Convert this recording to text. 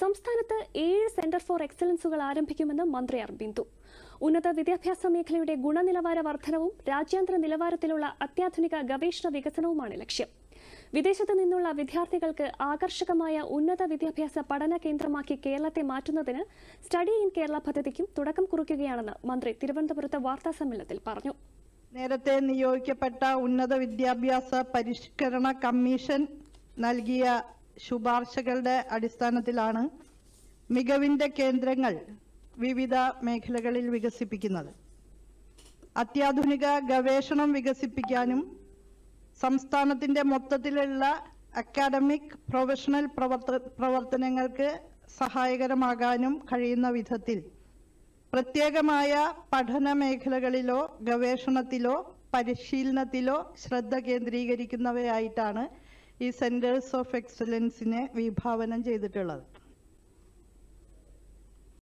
സംസ്ഥാനത്ത് ഏഴ് centre for എക്സലൻസുകൾ ആരംഭിക്കുമെന്ന് മന്ത്രി അർബിന്ദു. ഉന്നത വിദ്യാഭ്യാസ മേഖലയുടെ ഗുണനിലവാര വർധനവും രാജ്യാന്തര നിലവാരത്തിലുള്ള അത്യാധുനിക ഗവേഷണ വികസനവുമാണ് ലക്ഷ്യം. വിദേശത്തു നിന്നുള്ള വിദ്യാർത്ഥികൾക്ക് ആകർഷകമായ ഉന്നത വിദ്യാഭ്യാസ പഠന കേന്ദ്രമാക്കി കേരളത്തെ മാറ്റുന്നതിന് സ്റ്റഡി ഇൻ കേരള പദ്ധതിക്കും തുടക്കം കുറിക്കുകയാണെന്ന് മന്ത്രി തിരുവനന്തപുരത്ത് വാർത്താസമ്മേളനത്തിൽ പറഞ്ഞു. നേരത്തെ നിയോഗിക്കപ്പെട്ട ഉന്നത വിദ്യാഭ്യാസ പരിഷ്കരണ കമ്മീഷൻ നൽകിയ ശുപാർശകളുടെ അടിസ്ഥാനത്തിലാണ് മികവിന്റെ കേന്ദ്രങ്ങൾ വിവിധ മേഖലകളിൽ വികസിപ്പിക്കുന്നത്. അത്യാധുനിക ഗവേഷണം വികസിപ്പിക്കാനും സംസ്ഥാനത്തിന്റെ മൊത്തത്തിലുള്ള അക്കാഡമിക് പ്രൊഫഷണൽ പ്രവർത്ത പ്രവർത്തനങ്ങൾക്ക് സഹായകരമാകാനും കഴിയുന്ന വിധത്തിൽ പ്രത്യേകമായ പഠന മേഖലകളിലോ ഗവേഷണത്തിലോ പരിശീലനത്തിലോ ശ്രദ്ധ കേന്ദ്രീകരിക്കുന്നവയായിട്ടാണ് ഈ സെന്റേഴ്സ് ഓഫ് എക്സലൻസിനെ വിഭാവനം ചെയ്തിട്ടുള്ളത്.